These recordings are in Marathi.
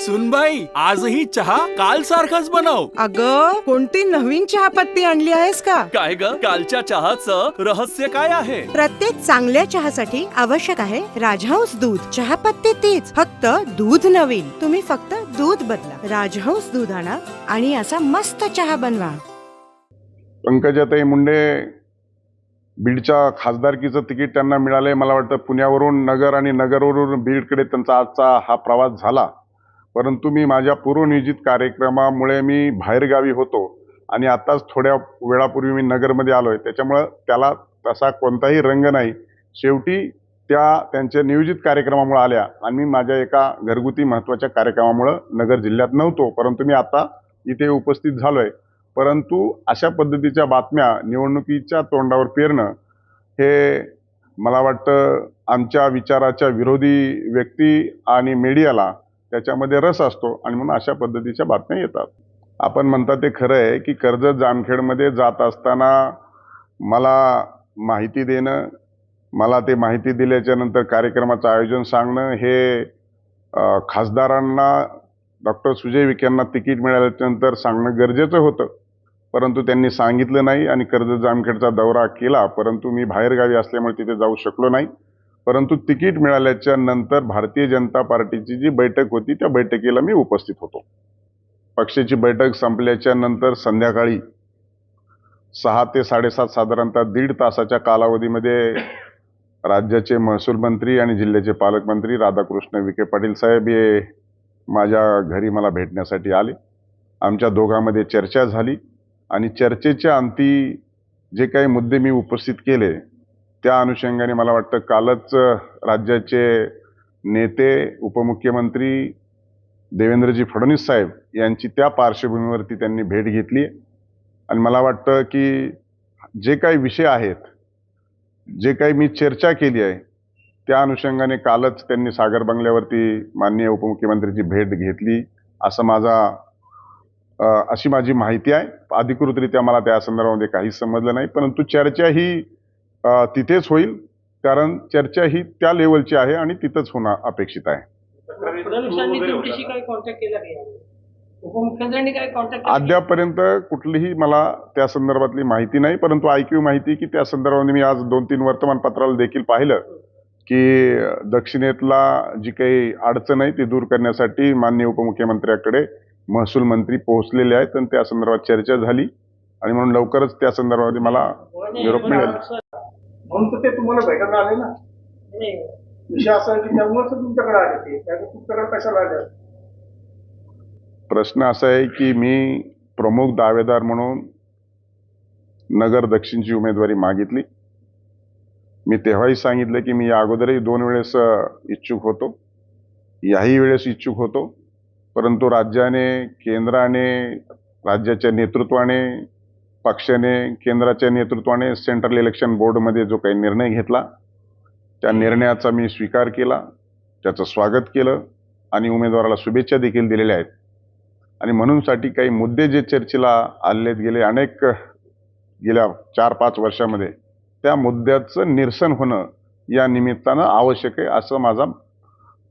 सुनबाई आजही चहा काल सारखाच बनव. अग कोणती नवीन चहापत्ती आणली आहेस का? काय ग? कालच्या चहाचं रहस्य काय आहे? प्रत्येक चांगल्या चहासाठी आवश्यक आहे राजहंस दूध. चहापत्ती तीच फक्त दूध नवीन. तुम्ही फक्त दूध बदला. राजहंस दूध आणा आणि असा मस्त चहा बनवा. पंकजाताई मुंडे बीडच्या खासदारकीचं तिकीट त्यांना मिळालंय. मला वाटतं पुण्यावरून नगर आणि नगरवरून बीडकडे त्यांचा आजचा हा प्रवास झाला. परंतु मी माझ्या पूर्वनियोजित कार्यक्रमामुळे मी बाहेरगावी होतो आणि आत्ताच थोड्या वेळापूर्वी मी नगरमध्ये आलो आहे त्याच्यामुळं त्याला तसा कोणताही रंग नाही. शेवटी त्या त्यांच्या नियोजित कार्यक्रमामुळे आल्या आणि मी माझ्या एका घरगुती महत्त्वाच्या कार्यक्रमामुळं नगर जिल्ह्यात नव्हतो. परंतु मी आता इथे उपस्थित झालो आहे परंतु अशा पद्धतीच्या बातम्या निवडणुकीच्या तोंडावर पेरणं हे मला वाटतं आमच्या विचाराच्या विरोधी व्यक्ती आणि मीडियाला त्याच्यामध्ये रस असतो आणि म्हणून अशा पद्धतीच्या बातम्या येतात. आपण म्हणता ते खरं आहे की कर्जत जामखेडमध्ये जात असताना मला माहिती देणं मला ते माहिती दिल्याच्या नंतर कार्यक्रमाचं आयोजन सांगणं हे खासदारांना डॉक्टर सुजय विखेंना तिकीट मिळाल्याच्यानंतर सांगणं गरजेचं होतं. परंतु त्यांनी सांगितलं नाही आणि कर्जत जामखेडचा दौरा केला परंतु मी बाहेरगावी असल्यामुळे तिथे जाऊ शकलो नाही. परंतु तिकीट मिळाल्याच्या नंतर भारतीय जनता पार्टीची जी बैठक होती त्या बैठकीला मी उपस्थित होतो. पक्षाची बैठक संपल्याच्या नंतर संध्याकाळी सहा ते साडेसात साधारणतः दीड तासाच्या कालावधीमध्ये राज्याचे महसूल मंत्री आणि जिल्ह्याचे पालकमंत्री राधाकृष्ण विखे पाटील साहेब हे माझ्या घरी मला भेटण्यासाठी आले. आमच्या दोघांमध्ये चर्चा झाली आणि चर्चेच्या अंती जे काही मुद्दे मी उपस्थित केले त्या अनुषंगाने मला वाटतं कालच राज्याचे नेते उपमुख्यमंत्री देवेंद्रजी फडणवीस साहेब यांची त्या पार्श्वभूमीवरती त्यांनी भेट घेतली. आणि मला वाटतं की जे काही विषय आहेत जे काही मी चर्चा केली आहे त्या अनुषंगाने कालच त्यांनी सागर बंगल्यावरती माननीय उपमुख्यमंत्रीची भेट घेतली असं माझा अशी माझी माहिती आहे. अधिकृतरित्या मला त्या संदर्भामध्ये काहीच समजलं नाही परंतु चर्चा ही तिथेच होईल कारण चर्चा ही त्या लेवलची आहे आणि तिथंच होणं अपेक्षित आहे. अद्यापर्यंत कुठलीही मला त्या संदर्भातली माहिती नाही परंतु ऐकीव माहिती की त्या संदर्भामध्ये मी आज दोन तीन वर्तमानपत्राला देखील पाहिलं की दक्षिणेतला जी काही अडचण आहे ती दूर करण्यासाठी माननीय उपमुख्यमंत्र्याकडे महसूल मंत्री पोहोचलेले आहेत आणि त्या संदर्भात चर्चा झाली. आणि म्हणून लवकरच त्या संदर्भामध्ये मला निरोप मिळेल. म्हणून तर ते तुम्हाला भेटायला आले ना. विषय असा की त्यामुळेच तुमच्याकडे आले ते. त्यामुळे तुमच्याकडे कशाला आले? प्रश्न असा आहे की मी प्रमुख दावेदार म्हणून नगर दक्षिणची उमेदवारी मागितली. मी तेव्हाही सांगितलं की मी या अगोदरही दोन वेळेस इच्छुक होतो. याही वेळेस इच्छुक होतो. परंतु राज्याने केंद्राने राज्याच्या नेतृत्वाने पक्षाने केंद्राच्या नेतृत्वाने सेंट्रल इलेक्शन बोर्डमध्ये जो काही निर्णय घेतला त्या निर्णयाचा मी स्वीकार केला त्याचं स्वागत केलं आणि उमेदवाराला शुभेच्छा देखील दिलेल्या आहेत. आणि म्हणूनसाठी काही मुद्दे जे चर्चेला आलेत गेले अनेक गेल्या चार पाच वर्षामध्ये त्या मुद्द्याचं निरसन होणं या निमित्तानं आवश्यक आहे असं माझा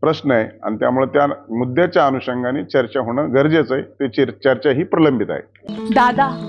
प्रश्न आहे. आणि त्यामुळे त्या मुद्द्याच्या अनुषंगाने चर्चा होणं गरजेचं आहे ते चर- चर्चा ही प्रलंबित आहे. दादा